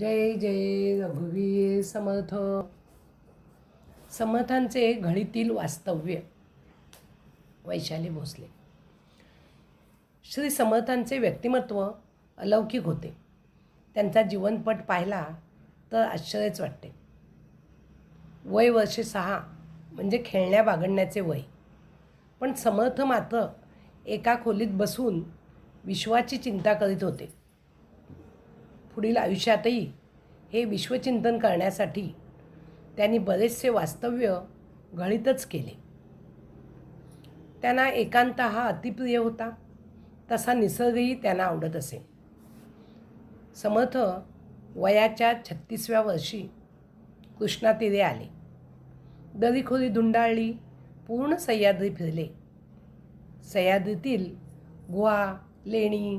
जय जय रघुवीर समर्थ. समर्थांचे घडीतील वास्तव्य. वैशाली भोसले. श्री समर्थांचे व्यक्तिमत्व अलौकिक होते. त्यांचा जीवनपट पाहिला तर आश्चर्यच वाटते. वय वर्षे सहा म्हणजे खेळण्या बागडण्याचे वय. पण समर्थ मात्र एका खोलीत बसून विश्वाची चिंता करीत होते. पुढील आयुष्यातही हे विश्वचिंतन करण्यासाठी त्यांनी बरेचसे वास्तव्य घळीतच केले. त्यांना एकांत हा अतिप्रिय होता तसा निसर्गही त्यांना आवडत असे. समर्थ वयाच्या छत्तीसव्या वर्षी कृष्णातीरे आले. दरीखोरी धुंडाळली पूर्ण सह्याद्री फिरले. सह्याद्रीतील गुहा लेणी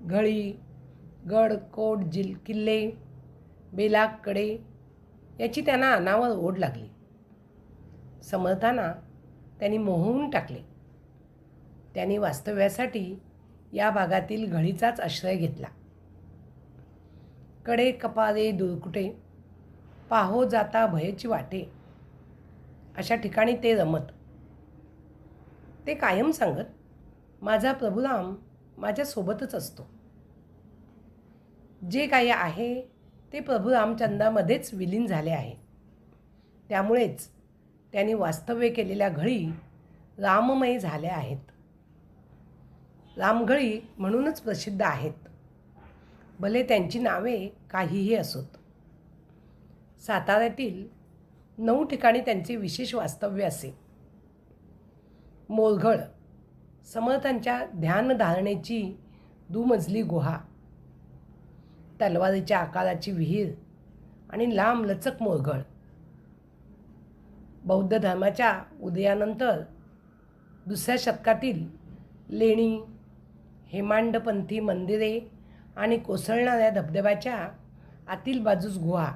घळी गड कोट जिल किल्ले बेलाकडे याची त्यांना अनावर ओढ लागली. समर्थांना त्यांनी मोहवून टाकले. त्यांनी वास्तव्यासाठी या भागातील घळीचाच आश्रय घेतला. कडे कपारे दुरकुटे पाहो जाता भयची वाटे अशा ठिकाणी ते रमत. ते कायम सांगत माझा प्रभुराम माझ्यासोबतच असतो. जे काही आहे ते प्रभू रामचंद्रामध्येच विलीन झाले आहे. त्यामुळेच त्यांनी वास्तव्य केलेल्या घळी राममय झाल्या आहेत. रामघळी म्हणूनच प्रसिद्ध आहेत. भले त्यांची नावे काहीही असोत. साताऱ्यातील नऊ ठिकाणी त्यांचे विशेष वास्तव्य असे. मोरघळ समर्थांच्या ध्यानधारणेची दुमजली गुहा तलवारीच्या आकाराची विहीर आणि लांब लचक मोरघळ बौद्ध धर्माच्या उदयानंतर दुसऱ्या शतकातील लेणी हेमांडपंथी मंदिरे आणि कोसळणाऱ्या धबधब्याच्या आतील बाजूस गुहा.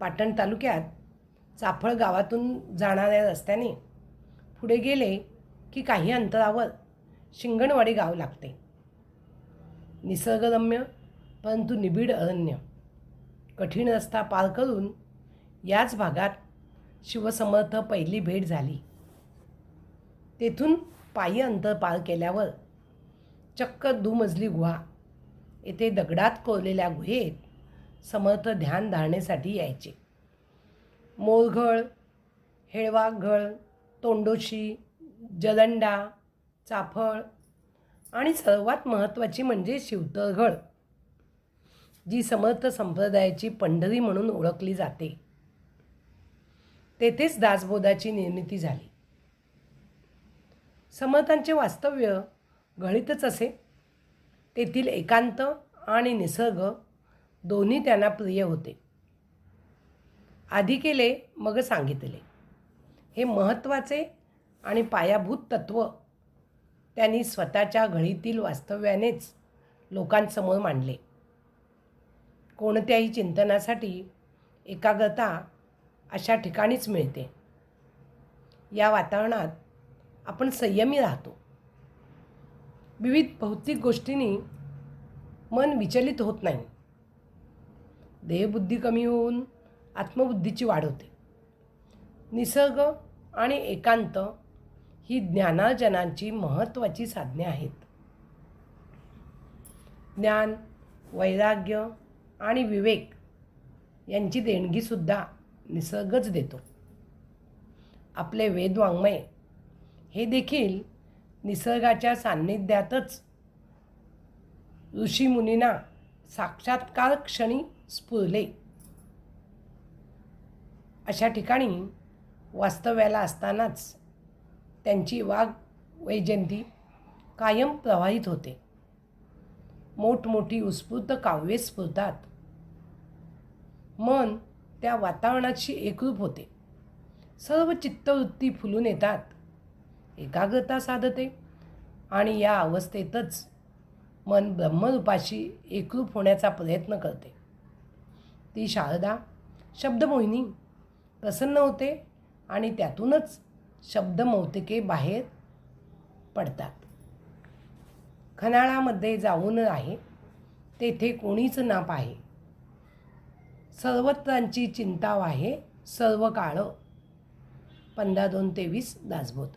पाटण तालुक्यात चाफळ गावातून जाणाऱ्या रस्त्याने पुढे गेले की काही अंतरावर शिंगणवाडी गाव लागते. निसर्गरम्य परंतु निबिड अरण्य. कठीण रस्ता पार करून याच भागात शिवसमर्थ पहिली भेट झाली. तेथून पायी अंतर पार केल्यावर चक्क दुमजली गुहा. येथे दगडात कोरलेल्या गुहेत समर्थ ध्यान धारणेसाठी यायचे. मोरघळ हेळवाघळ तोंडोशी जलंडा चाफळ आणि सर्वात महत्त्वाची म्हणजे शिवतळघळ जी समर्थ संप्रदायाची पंढरी म्हणून ओळखली जाते. तेथेच दासबोधाची निर्मिती झाली. समर्थांचे वास्तव्य घळीतच असे. तेथील एकांत आणि निसर्ग दोन्ही त्यांना प्रिय होते. आधी केले मग सांगितले. हे महत्त्वाचे आणि पायाभूत तत्त्व त्यांनी स्वतःच्या घळीतील वास्तव्यानेच लोकांसमोर मांडले. कोणत्याही चिंतनासाठी एकाग्रता अशा ठिकाणीच मिळते. या वातावरणात आपण संयमी राहतो. विविध भौतिक गोष्टींनी मन विचलित होत नाही. देहबुद्धी कमी होऊन आत्मबुद्धीची वाढ होते. निसर्ग आणि एकांत ही ज्ञानार्जनाची महत्त्वाची साधने आहेत. ज्ञान वैराग्य आणि विवेक यांची देणगीसुद्धा निसर्गच देतो. आपले वेदवाङ्मय हे देखील निसर्गाच्या सान्निध्यातच ऋषीमुनींना साक्षात्कार क्षणी स्फुरले. अशा ठिकाणी वास्तव्याला असतानाच त्यांची वाघ वैजयंती कायम प्रवाहित होते. मोठमोठी उत्स्फूर्त काव्ये स्फुरतात. मन त्या वातावरणाशी एकरूप होते. सर्व चित्तवृत्ती फुलून येतात. एकाग्रता साधते आणि या अवस्थेतच मन ब्रह्मरूपाशी एकरूप होण्याचा प्रयत्न करते. ती शारदा शब्दमोहिनी प्रसन्न होते आणि त्यातूनच शब्दमौतिके बाहेर पडतात. खनाळामध्ये जाऊन आहे. तेथे कोणीच नाप आहे. सर्वत्रांची चिंता वाहे सर्व काळ. पंधरा दोन तेवीस दासबोध.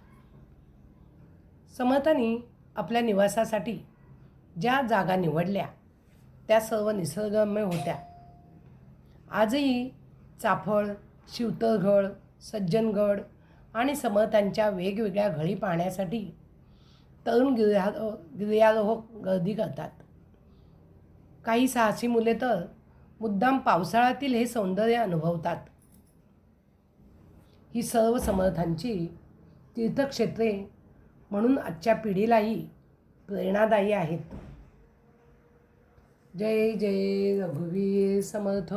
समर्थांनी आपल्या निवासासाठी ज्या जागा निवडल्या त्या सर्व निसर्गरम्य होत्या. आजही चाफळ शिवतरगड सज्जनगड आणि समर्थांच्या वेगवेगळ्या घळी पाहण्यासाठी तरुण गिर्या गिर्यारोहक गर्दी करतात. काही साहसी मुले तर मुद्दाम पावसाळ्यातील हे सौंदर्य अनुभवतात. ही सर्व समर्थांची तीर्थक्षेत्रे म्हणून आजच्या पिढीलाही प्रेरणादायी आहेत. जय जय रघुवीर समर्थ.